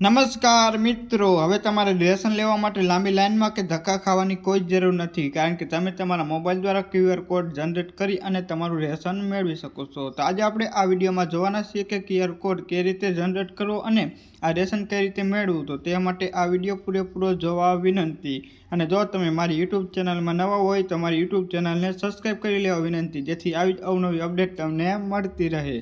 નમસ્કાર મિત્રો, હવે તમારે રેશન લેવા માટે લાંબી લાઇનમાં કે ધક્કા ખાવાની કોઈ જ જરૂર નથી, કારણ કે તમે તમારા મોબાઈલ દ્વારા ક્યુઆર કોડ જનરેટ કરી અને તમારું રેશન મેળવી શકો છો. તો આજે આપણે આ વિડીયોમાં જોવાના છીએ કે ક્યુઆર કોડ કઈ રીતે જનરેટ કરવો અને આ રેશન કઈ રીતે મેળવવું. તો તે માટે આ વીડિયો પૂરેપૂરો જોવા વિનંતી. અને જો તમે મારી યુટ્યુબ ચેનલમાં નવા હોય, તો મારી યુટ્યુબ ચેનલને સબસ્ક્રાઈબ કરી લેવા વિનંતી, જેથી આવી જ અવનવી અપડેટ તમને મળતી રહે.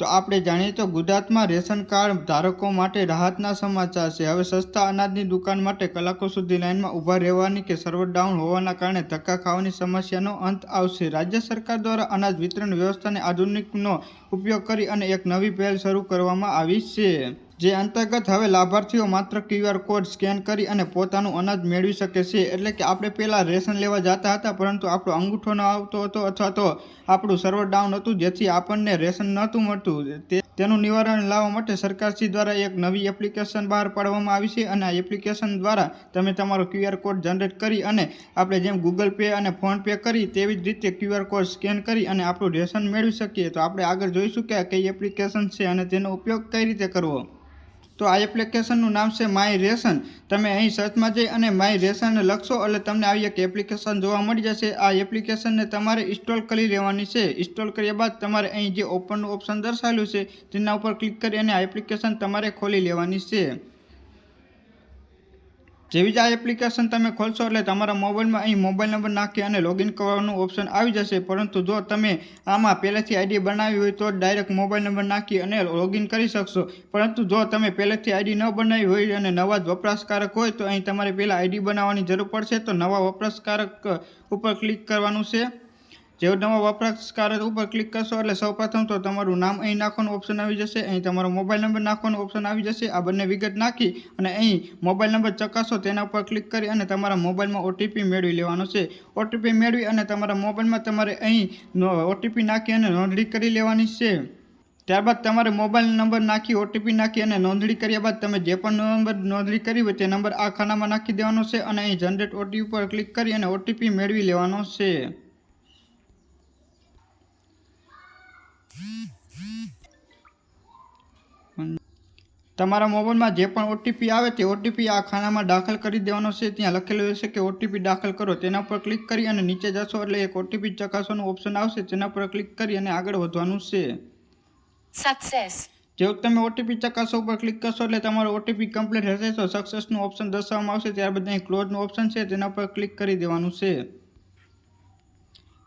તો આપણે જાણીએ તો ગુજરાતમાં રેશન કાર્ડ ધારકો માટે રાહતના સમાચાર છે. હવે સસ્તા અનાજની દુકાન માટે કલાકો સુધી લાઇનમાં ઊભા રહેવાની કે સર્વર ડાઉન હોવાના કારણે ધક્કા ખાવાની સમસ્યાનો અંત આવશે. રાજ્ય સરકાર દ્વારા અનાજ વિતરણ વ્યવસ્થાને આધુનિકનો ઉપયોગ કરી અને એક નવી પહેલ શરૂ કરવામાં આવી છે. જે અંતર્ગત હવે લાભાર્થીઓ માત્ર ક્યુઆર કોડ સ્કેન કરી અને પોતાનું અનાજ મેળવી શકે છે. એટલે કે આપણે પહેલાં રેશન લેવા જતા હતા, પરંતુ આપણો અંગૂઠો ન આવતો હતો અથવા તો આપણું સર્વર ડાઉન હતું, જેથી આપણને રેશન નહોતું મળતું. તે, તેનું નિવારણ લાવવા માટે સરકારશ્રી દ્વારા એક નવી એપ્લિકેશન બહાર પાડવામાં આવી છે અને આ એપ્લિકેશન દ્વારા તમે તમારો ક્યુઆર કોડ જનરેટ કરી અને આપણે જેમ ગૂગલ પે અને ફોનપે કરી તેવી જ રીતે ક્યુઆર કોડ સ્કેન કરી અને આપણું રેશન મેળવી શકીએ. તો આપણે આગળ જોઈશું કે કઈ એપ્લિકેશન છે અને તેનો ઉપયોગ કઈ રીતે કરવો. તો આ એપ્લિકેશનનું નામ છે માય રેશન તમે અહીં સર્ચમાં જઈ અને માય રેશન લખશો એટલે તમને આવી એક એપ્લિકેશન જોવા મળી જશે. આ એપ્લિકેશનને તમારે ઇન્સ્ટોલ કરી લેવાની છે. ઇન્સ્ટોલ કર્યા બાદ તમારે અહીં જે ઓપનનું ઓપ્શન દર્શાવેલું છે, તેના ઉપર ક્લિક કરી અને આ એપ્લિકેશન તમારે ખોલી લેવાની છે. જેવી જ આ એપ્લિકેશન તમે ખોલશો એટલે તમારા મોબાઈલમાં અહીં મોબાઈલ નંબર નાખી અને લોગિન કરવાનું ઓપ્શન આવી જશે. પરંતુ જો તમે આમાં પહેલેથી આઈડી બનાવી હોય તો ડાયરેક્ટ મોબાઈલ નંબર નાખી અને લોગિન કરી શકશો. પરંતુ જો તમે પહેલેથી આઈડી ન બનાવી હોય અને નવા જ વપરાશકારક હોય તો અહીં તમારે પહેલાં આઈડી બનાવવાની જરૂર પડશે. તો નવા વપરાશકારક ઉપર ક્લિક કરવાનું છે. જેવું નવા વપરાશકારક ઉપર ક્લિક કરશો એટલે સૌપ્રથમ તો તમારું નામ અહીં નાખવાનું ઓપ્શન આવી જશે, અહીં તમારો મોબાઈલ નંબર નાખવાનો ઓપ્શન આવી જશે, આ બંને વિગત નાખી અને અહીં મોબાઈલ નંબર ચકાસો, તેના ઉપર ક્લિક કરી અને તમારા મોબાઈલમાં ઓટીપી મેળવી લેવાનો છે. ઓટીપી મેળવી અને તમારા મોબાઈલમાં તમારે અહીં ઓટીપી નાખી અને નોંધણી કરી લેવાની છે. ત્યારબાદ તમારે મોબાઈલ નંબર નાખી ઓટીપી નાખી અને નોંધણી કર્યા બાદ તમે જે પણ નંબર નોંધણી કરી હોય તે નંબર આ ખાનામાં નાખી દેવાનો છે અને અહીં જનરેટ ઓટીપી પર ક્લિક કરી અને ઓટીપી મેળવી લેવાનો છે. તમારા મોબાઈલમાં જે પણ ઓટીપી આવે તે ઓટીપી આ ખાનામાં દાખલ કરી દેવાનો છે. ત્યાં લખેલું હશે કે ઓટીપી દાખલ કરો. તેના પર ક્લિક કરી અને નીચે જશો એટલે એક ઓટીપી ચકાસવાનું ઓપ્શન આવશે. તેના પર ક્લિક કરી અને આગળ વધવાનું છે. સક્સેસ જેવું તમે ઓટીપી ચકાસો ઉપર ક્લિક કરશો એટલે તમારો ઓટીપી કમ્પ્લીટ હશે. તો સક્સેસનું ઓપ્શન દર્શાવવામાં આવશે. ત્યારબાદ અહીં ક્લોઝનું ઓપ્શન છે. તેના પર ક્લિક કરી દેવાનું છે.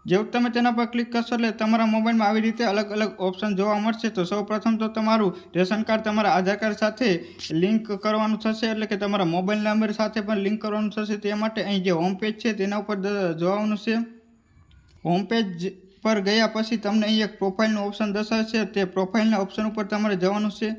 જેવું તમે તેના પર ક્લિક કરશો એટલે તમારા મોબાઈલમાં આવી રીતે અલગ અલગ ઓપ્શન જોવા મળશે. તો સૌ પ્રથમ તો તમારું રેશન કાર્ડ તમારા આધાર કાર્ડ સાથે લિંક કરવાનું થશે એટલે કે તમારા મોબાઈલ નંબર સાથે પણ લિંક કરવાનું થશે તે માટે અહીં જે હોમ પેજ છે તેના ઉપર જોવાનું છે. હોમ પેજ પર ગયા પછી તમને અહીં એક પ્રોફાઇલનું ઓપ્શન દર્શાવશે તે પ્રોફાઇલના ઓપ્શન ઉપર તમારે જવાનું છે.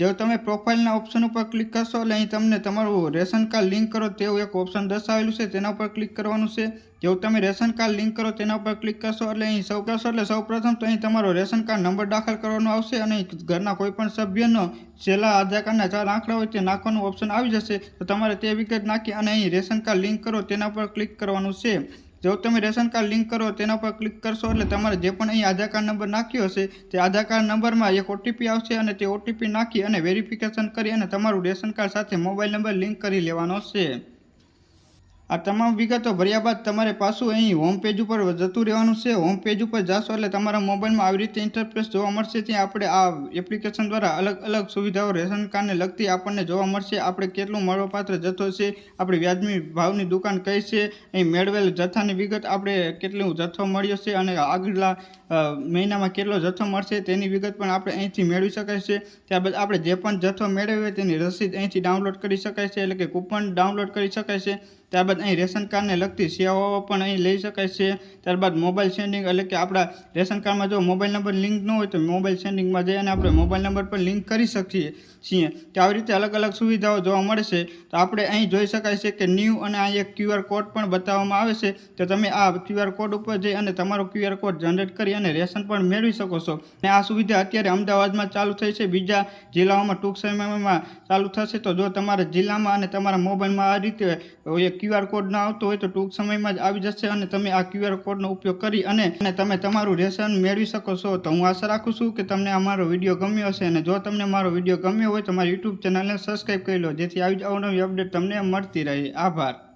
જો તમે પ્રોફાઇલના ઓપ્શન ઉપર ક્લિક કરશો એટલે અહીં તમને તમારું રેશન કાર્ડ લિંક કરો તેવું એક ઓપ્શન દર્શાવેલું છે, તેના ઉપર ક્લિક કરવાનું છે. જો તમે રેશન કાર્ડ લિંક કરો તેના ઉપર ક્લિક કરશો એટલે અહીં સૌ કરશો એટલે સૌ પ્રથમ તો અહીં તમારો રેશન કાર્ડ નંબર દાખલ કરવાનો આવશે અને ઘરના કોઈપણ સભ્યનો છેલ્લા આધાર કાર્ડના ચાર આંકડા હોય તે નાખવાનું ઓપ્શન આવી જશે. તો તમારે તે વિગત નાખી અને અહીં રેશન કાર્ડ લિંક કરો તેના પર ક્લિક કરવાનું છે. જો તમે રેશન કાર્ડ લિંક કરો, તેના પર ક્લિક કરશો એટલે તમારે જે પણ અહીં આધાર કાર્ડ નંબર નાખ્યો હશે, તે આધાર કાર્ડ નંબરમાં એક ઓટીપી આવશે અને તે ઓટીપી નાખી અને વેરિફિકેશન કરી અને તમારું રેશન કાર્ડ સાથે મોબાઈલ નંબર લિંક કરી લેવાનો છે. આ તમામ વિગતો ભર્યા બાદ તમારે પાછું અહીં હોમ પેજ ઉપર જતું રહેવાનું છે. હોમ પેજ ઉપર જશો એટલે તમારા મોબાઈલમાં આવી રીતે ઇન્ટરફેસ જોવા મળશે. ત્યાં આપણે આ એપ્લિકેશન દ્વારા અલગ અલગ સુવિધાઓ રેશન કાર્ડને લગતી આપણને જોવા મળશે. આપણે કેટલું મળવાપાત્ર જથ્થો છે, આપણી વ્યાજમી ભાવની દુકાન કઈ છે, અહીં મેળવેલ જથ્થાની વિગત આપણે કેટલું જથ્થો મળ્યો છે અને આગલા મહિનામાં કેટલો જથ્થો મળશે તેની વિગત પણ આપણે અહીંથી મેળવી શકાય છે. ત્યારબાદ આપણે જે પણ જથ્થો મેળવ્યો તેની રસીદ અહીંથી ડાઉનલોડ કરી શકાય છે એટલે કે કૂપન ડાઉનલોડ કરી શકાય છે. ત્યારબાદ અહીં રેશન કાર્ડને લગતી સેવાઓ પણ અહીં લઈ શકાય છે. ત્યારબાદ મોબાઈલ સેન્ડિંગ એટલે કે આપણા રેશન કાર્ડમાં જો મોબાઈલ નંબર લિંક ન હોય તો મોબાઈલ સેન્ડિંગમાં જઈ અને આપણે મોબાઈલ નંબર પર લિંક કરી શકીએ છીએ. તો આવી રીતે અલગ અલગ સુવિધાઓ જોવા મળે છે. તો આપણે અહીં જોઈ શકાય છે કે ન્યૂ અને આ એક ક્યુઆર કોડ પણ બતાવવામાં આવે છે. તો તમે આ ક્યુઆર કોડ ઉપર જઈ અને તમારો ક્યુઆર કોડ જનરેટ કરી અને રેશન પણ મેળવી શકો છો. અને આ સુવિધા અત્યારે અમદાવાદમાં ચાલુ થઈ છે. બીજા જિલ્લાઓમાં ટૂંક સમયમાં ચાલુ થશે. તો જો તમારા જિલ્લામાં અને તમારા મોબાઈલમાં આ રીતે ક્યુઆર કોડ ના આવતો હોય તો ટૂંક સમયમાં જ આવી જશે અને તમે આ ક્યુઆર કોડનો ઉપયોગ કરી અને તમે તમારું રેશન મેળવી શકો છો. તો હું આશા રાખું છું કે તમને આ મારો વીડિયો ગમ્યો હશે અને જો તમને મારો વીડિયો ગમ્યો હોય તો મારી યુટ્યુબ ચેનલને સબસ્ક્રાઈબ કરી લો. જેથી આવી જ અવનવી અપડેટ તમને મળતી રહે. આભાર.